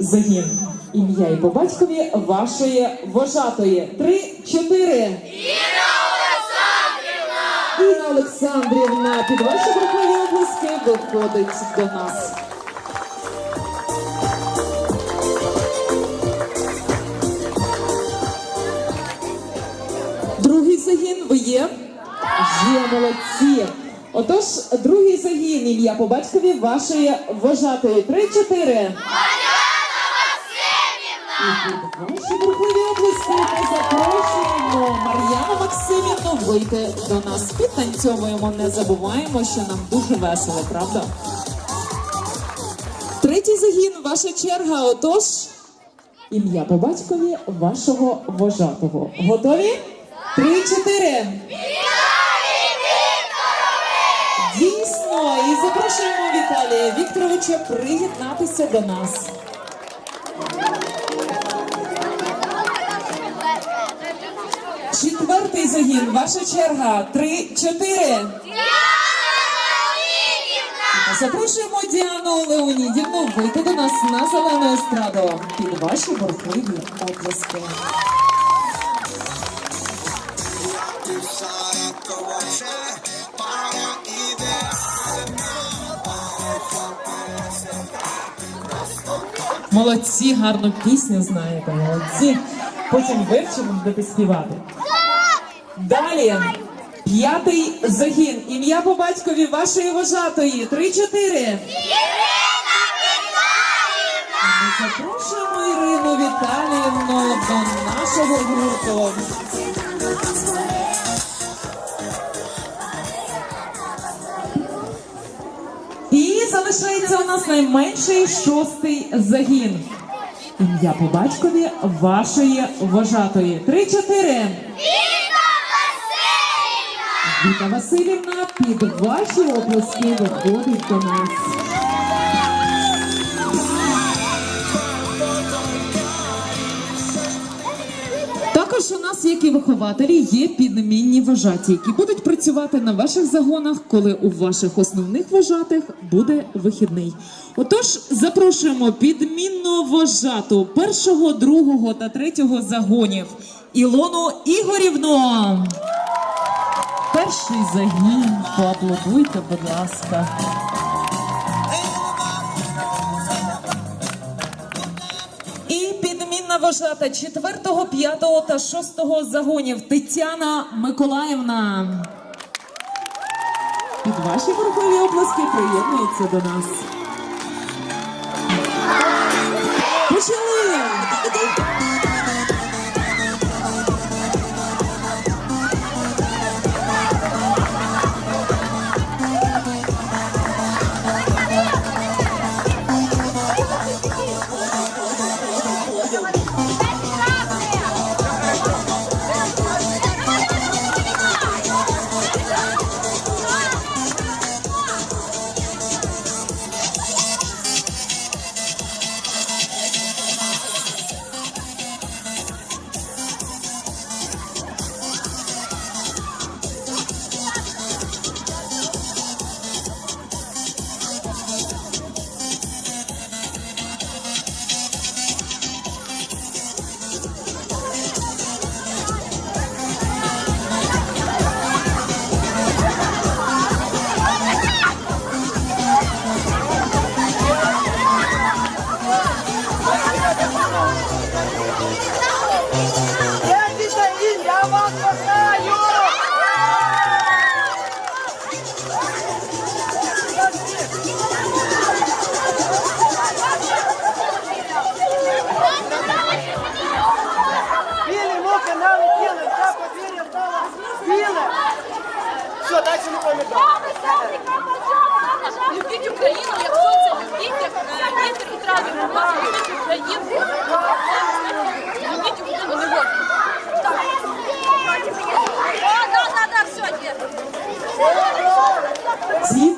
загін. Ім'я і по батькові вашої вожатої. Три, чотири. Інна Олександрівна! Інна Олександрівна, під ваші бурхливі обласки виходить до нас. Другий загін ви є? Є молодці. Отож, другий загін ім'я по батькові вашої вожатої. Три-чотири. І під ваші бурхливі обласки ми запрошуємо Мар'яну Максимівну вийти до нас. Підтанцьовуємо, не забуваємо, що нам дуже весело, правда? Третій загін, ваша черга. Отож, ім'я по батькові вашого вожатого. Готові? Три-чотири. Дійсно, і запрошуємо Віталія Вікторовича приєднатися до нас. Загін, ваша черга. Три, чотири. Запрошуємо Діану Леонідівну вийти до нас на зелену естраду під ваші бурхливі оплески. Молодці, гарну пісню знаєте, молодці. Потім вивчимо, будете співати. Далі. П'ятий загін. Ім'я по батькові вашої вожатої. Три-чотири. Ми запрошуємо Ірину Віталіївну до нашого гурту. І залишається у нас найменший шостий загін. Ім'я по батькові вашої вожатої. Три-чотири. Віта Васильівна під ваші оплески виходить до нас. Також у нас, як і вихователі, є підмінні вожаті, які будуть працювати на ваших загонах, коли у ваших основних вожатих буде вихідний. Отож, запрошуємо підмінну вожату першого, другого та третього загонів Ілону Ігорівну. Перший загін, поаплодуйте, будь ласка. І підмінна вожата 4, 5 та 6 загонів Тетяна Миколаївна. Під ваші бурхливі оплески приєднується до нас. Почали!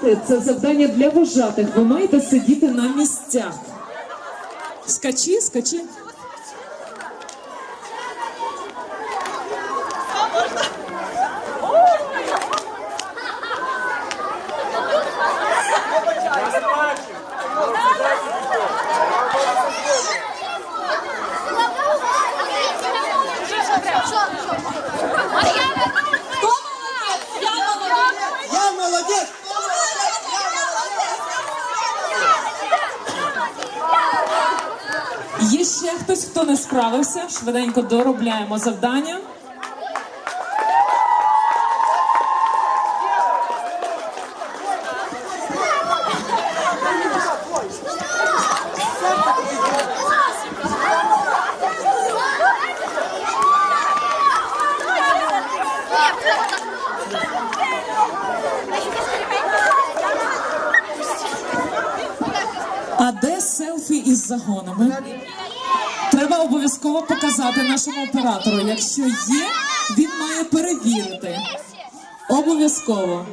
Діти, це завдання для вожатих. Ви маєте сидіти на місцях. Скачи, скачи. Є ще хтось, хто не справився. Швиденько доробляємо завдання. А де селфі із загонами? Треба обов'язково показати нашому оператору. Якщо є, він має перевірити. Обов'язково.